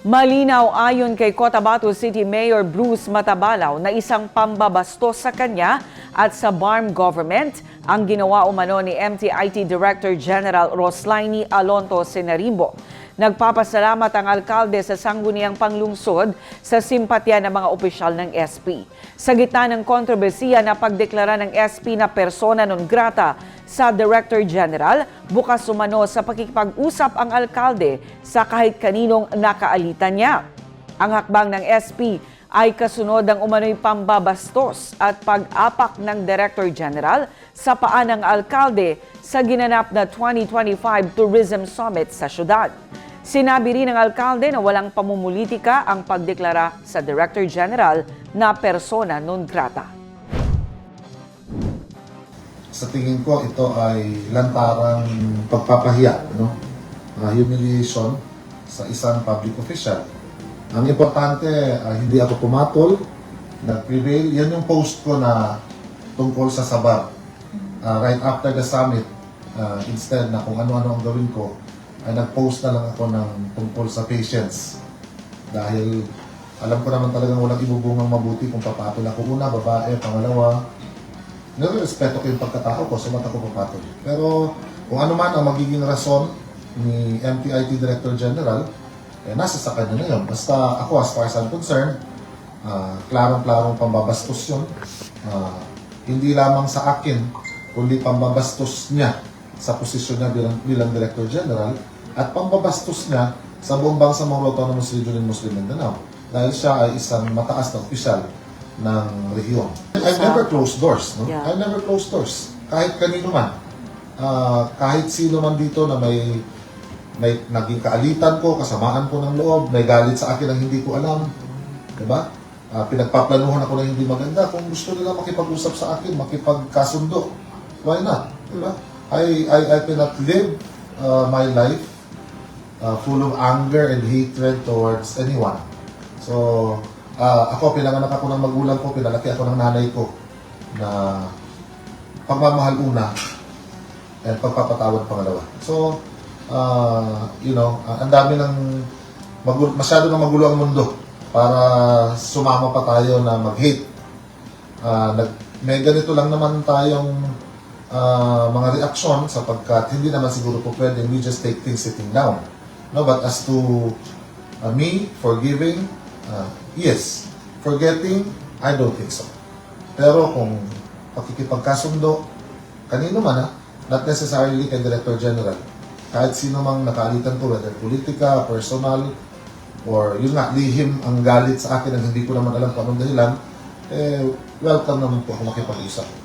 Malinaw ayon kay Cotabato City Mayor Bruce Matabalaw na isang pambabastos sa kanya at sa BARM government ang ginawa umano ni MTIT Director General Roslaini Alonto Senarimbo. Nagpapasalamat ang alkalde sa sangguniang panglungsod sa simpatya ng mga opisyal ng SP. Sa gitna ng kontrobersiya na pagdeklara ng SP na persona non grata sa Director General, bukas umano sa pakikipag-usap ang alkalde sa kahit kaninong nakaalitan niya. Ang hakbang ng SP ay kasunod ng umano'y pambabastos at pag-apak ng Director General sa paan ng alkalde sa ginanap na 2025 Tourism Summit sa syudad. Sinabi rin ng alkalde na walang pamumulitika ang pagdeklara sa Director General na persona non grata. Sa tingin ko ito ay lantarang pagpapahiya, no? Uh, humiliation sa isang public official. Ang importante, ah, hindi ako pumatol, nag-prevail. Yan yung post ko na tungkol sa Sabar. Ah, right after the summit, ah, instead na kung ano-ano ang gawin ko, ay nag-post na lang ako ng tungkol sa patience. Dahil alam ko naman talagang walang ibubungang mabuti kung papatol ako. Una, babae, pangalawa, Nire-respeto ko yung pagkatao ko, so ba't ako papatol? Pero kung ano man ang magiging rason ni MTIT Director General, eh, nasa sa kanya na yun. Basta ako, as far as I'm concerned, ah, klarong-klarong pambabastos yun. Ah, hindi lamang sa akin, kundi pambabastos niya sa posisyon niya bilang, bilang Director General at pambabastos niya sa buong bangsa mga Autonomous Region in Muslim Mindanao dahil siya ay isang mataas na opisyal ng rehiyon. I never close doors. No? Yeah. I never close doors. Kahit kanino man. Ah, kahit sino man dito na may may naging kaalitan ko, kasamaan ko ng loob, may galit sa akin ang hindi ko alam. Diba? Ah, pinagpaplanuhan ako ng hindi maganda. Kung gusto nila makipag-usap sa akin, makipagkasundo, why not? Diba? I, I, I cannot live uh, my life uh, full of anger and hatred towards anyone. So, ah, ako, pinanganak ako ng magulang ko, pinalaki ako ng nanay ko na pagmamahal una and pagpapatawad pangalawa. So, ah, you know, ah, ang dami ng magul- masyado ng magulo ang mundo para sumama pa tayo na mag-hate. Ah, nag, may ganito lang naman tayong ah, mga reaksyon sapagkat hindi naman siguro po pwede we just take things sitting down. No, but as to uh, me forgiving, uh, yes. Forgetting, I don't think so. Pero kung pakikipagkasundo, kanino man ha, not necessarily kay Director General, kahit sino mang nakaalitan ko, whether politika, personal, or yun nga, lihim ang galit sa akin ang hindi ko naman alam kung anong dahilan, eh, welcome naman po ako makipag-usap.